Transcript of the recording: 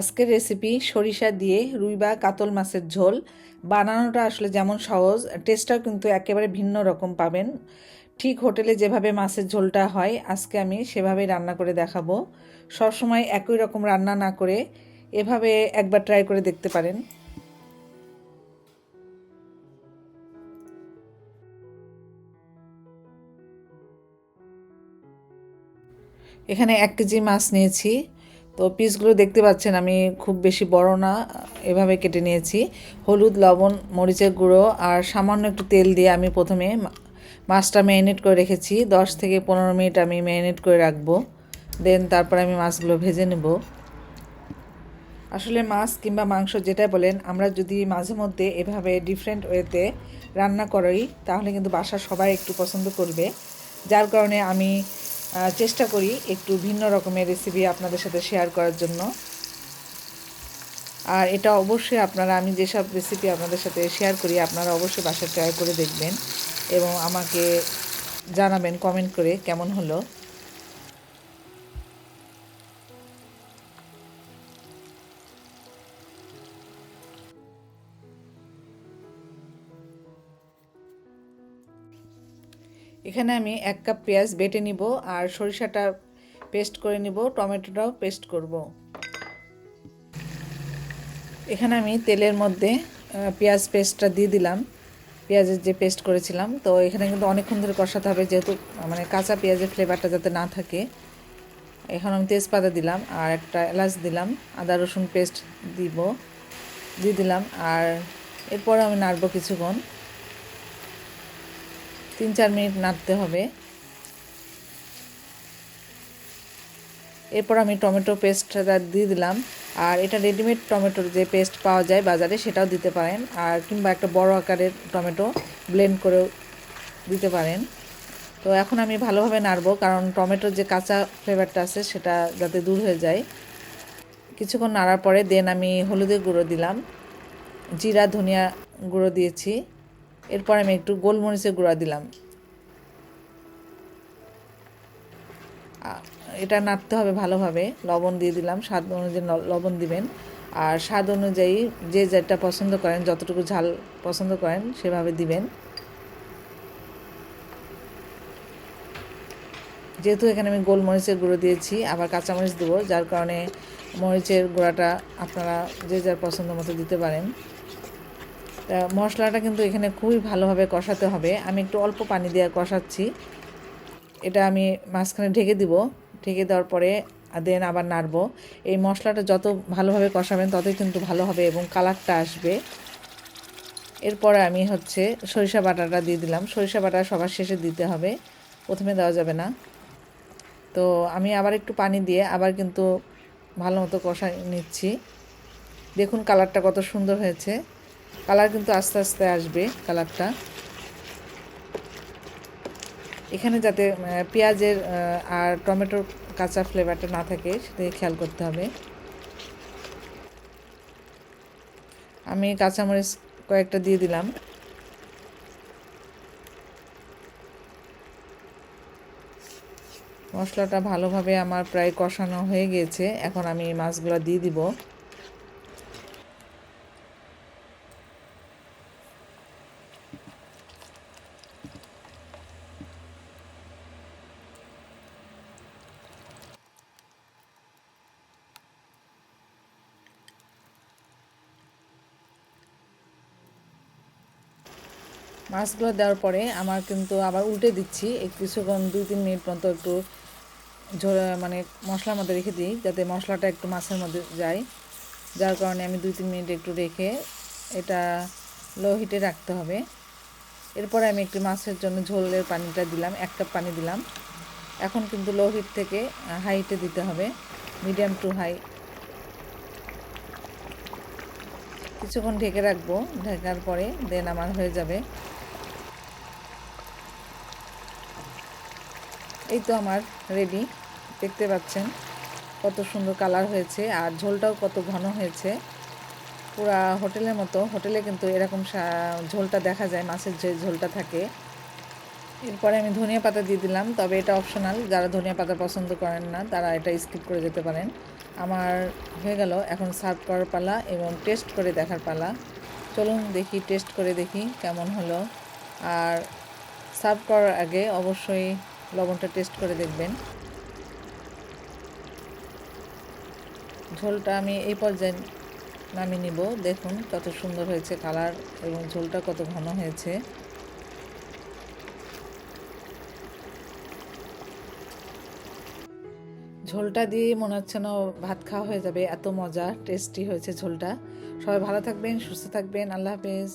আজকের রেসিপি সরিষা দিয়ে রুই বা কাতল মাছের ঝোল। বানানোটা আসলে যেমন সহজ টেস্টটাও কিন্তু একেবারে ভিন্ন রকম পাবেন। ঠিক হোটেলে যেভাবে মাছের ঝোলটা হয়, আজকে আমি সেভাবেই রান্না করে দেখাবো। সবসময় একই রকম রান্না না করে এভাবে একবার ট্রাই করে দেখতে পারেন। এখানে এক কেজি মাছ নিয়েছি। তো পিসগুলো দেখতে পাচ্ছেন, আমি খুব বেশি বড় না, এভাবে কেটে নিয়েছি। হলুদ, লবণ, মরিচের গুঁড়ো আর সামান্য একটু তেল দিয়ে আমি প্রথমে মাছটা ম্যারিনেট করে রেখেছি। দশ থেকে পনেরো মিনিট আমি ম্যারিনেট করে রাখব। দেন তারপর আমি মাছগুলো ভেজে নেব। আসলে মাছ কিংবা মাংস যেটা বলেন, আমরা যদি মাঝে মধ্যে এভাবে ডিফারেন্ট ওয়েতে রান্না করি, তাহলে কিন্তু বাসা সবাই একটু পছন্দ করবে। যার কারণে আমি চেষ্টা করি একটু ভিন্ন রকমের রেসিপি আপনাদের সাথে শেয়ার করার জন্য। আর এটা অবশ্যই আপনারা, আমি যেসব রেসিপি আপনাদের সাথে শেয়ার করি, আপনারা অবশ্যই বাসায় ট্রাই করে দেখবেন এবং আমাকে জানাবেন কমেন্ট করে কেমন হলো। এখানে আমি এক কাপ পেঁয়াজ বেটে নিব আর সরিষাটা পেস্ট করে নিব, টমেটোটাও পেস্ট করব। এখানে আমি তেলের মধ্যে পেঁয়াজ পেস্টটা দিয়ে দিলাম। পেঁয়াজের যে পেস্ট করেছিলাম, তো এখানে কিন্তু অনেকক্ষণ ধরে কষাতে হবে যেহেতু মানে কাঁচা পেঁয়াজের ফ্লেভারটা যাতে না থাকে। এখন আমি তেজপাতা দিলাম আর একটা এলাচ দিলাম, আদা রসুন পেস্ট দিব, দিয়ে দিলাম। আর এরপরে আমি নাড়ব কিছুক্ষণ। তিন চার মিনিট নাড়তে হবে। এরপর আমি টমেটো পেস্টটা দিয়ে দিলাম। আর এটা রেডিমেড টমেটোর যে পেস্ট পাওয়া যায় বাজারে সেটাও দিতে পারেন। আর কিংবা একটা বড় আকারের টমেটো ব্লেন্ড করেও দিতে পারেন। তো এখন আমি ভালোভাবে নাড়বো, কারণ টমেটোর যে কাঁচা ফ্লেভারটা আছে সেটা যাতে দূর হয়ে যায়। কিছুক্ষণ নাড়ার পরে দেন আমি হলুদের গুঁড়ো দিলাম। জিরা, ধনিয়া গুঁড়ো দিয়েছি। এরপর আমি একটু গোলমরিচের গুঁড়া দিলাম। এটা নাড়তে হবে ভালোভাবে, লবণ দিয়ে দিলাম, স্বাদ অনুযায়ী লবণ দিবেন। আর স্বাদ অনুযায়ী যে যেটা পছন্দ করেন, যতটুকু ঝাল পছন্দ করেন, সেভাবে দিবেন। যেহেতু এখানে আমি গোলমরিচের গুঁড়ো দিয়েছি, আবার কাঁচামরিচ দেবো, যার কারণে মরিচের গুঁড়াটা আপনারা যে যার পছন্দ মতো দিতে পারেন। মশলাটা কিন্তু এখানে খুবই ভালোভাবে কষাতে হবে। আমি একটু অল্প পানি দিয়ে কষাচ্ছি। এটা আমি মাঝখানে ঢেকে দিব। ঢেকে দেওয়ার পরে দেন আবার নাড়বো। এই মশলাটা যত ভালোভাবে কষাবেন, ততই কিন্তু ভালো হবে এবং কালারটা আসবে। এরপরে আমি হচ্ছে সরিষা বাটাটা দিয়ে দিলাম। সরিষা বাটা সবার শেষে দিতে হবে। প্রথমে দেওয়া যাবে না। তো আমি আবার একটু পানি দিয়ে আবার কিন্তু ভালো মতো কষা নিচ্ছি। দেখুন কালারটা কত সুন্দর হয়েছে। কালার কিন্তু আস্তে আস্তে আসবে কালারটা। এখানে যাতে পেঁয়াজের আর টমেটোর কাঁচা ফ্লেভারটা না থাকে সেটাকে খেয়াল করতে হবে। আমি কাঁচামরিচ কয়েকটা দিয়ে দিলাম। মশলাটা ভালোভাবে আমার প্রায় কষানো হয়ে গিয়েছে এখন আমি মাছগুলো দিয়ে দিব। মাছগুলো দেওয়ার পরে আমার কিন্তু আবার উল্টে দিচ্ছি। কিছুক্ষণ দুই তিন মিনিট মতো একটু মানে মশলার মধ্যে রেখে দিই, যাতে মশলাটা একটু মাছের মধ্যে যায়। যার কারণে আমি দুই তিন মিনিট একটু রেখে এটা লো হিটে রাখতে হবে। এরপরে আমি একটু মাছের জন্য ঝোলের পানিটা দিলাম, এক কাপ পানি দিলাম। এখন কিন্তু লো হিট থেকে হাই হিটে দিতে হবে মিডিয়াম টু হাই কিছুক্ষণ ঢেকে রাখব, ঢেকার পরে দেন আমার হয়ে যাবে। এই তো আমার রেডি দেখতে পাচ্ছেন কত সুন্দর কালার হয়েছে আর ঝোলটাও কত ঘন হয়েছে। পুরা হোটেলের মতো, হোটেলে কিন্তু এরকম ঝোলটা দেখা যায়, মাছের যে ঝোলটা থাকে। এরপরে আমি ধনিয়া পাতা দিয়ে দিলাম, তবে এটা অপশনাল যারা ধনিয়া পাতা পছন্দ করেন না, তারা এটা স্কিপ করে যেতে পারেন। আমার হয়ে গেল এখন সার্ভ করার পালা এবং টেস্ট করে দেখার পালা। চলুন দেখি টেস্ট করে দেখি কেমন হলো। আর সার্ভ করার আগে অবশ্যই লবণটা টেস্ট করে দেখবেন। ঝোলটা আমি এই পর্যায়ে নামিয়ে নিব। দেখুন কত সুন্দর হয়েছে কালার এবং ঝোলটা কত ঘন হয়েছে। ঝোলটা দিয়ে মনে হচ্ছে না ভাত খাওয়া হয়ে যাবে, এত মজা টেস্টি হয়েছে ঝোলটা। সবাই ভালো থাকবেন, সুস্থ থাকবেন, আল্লাহ হাফেজ।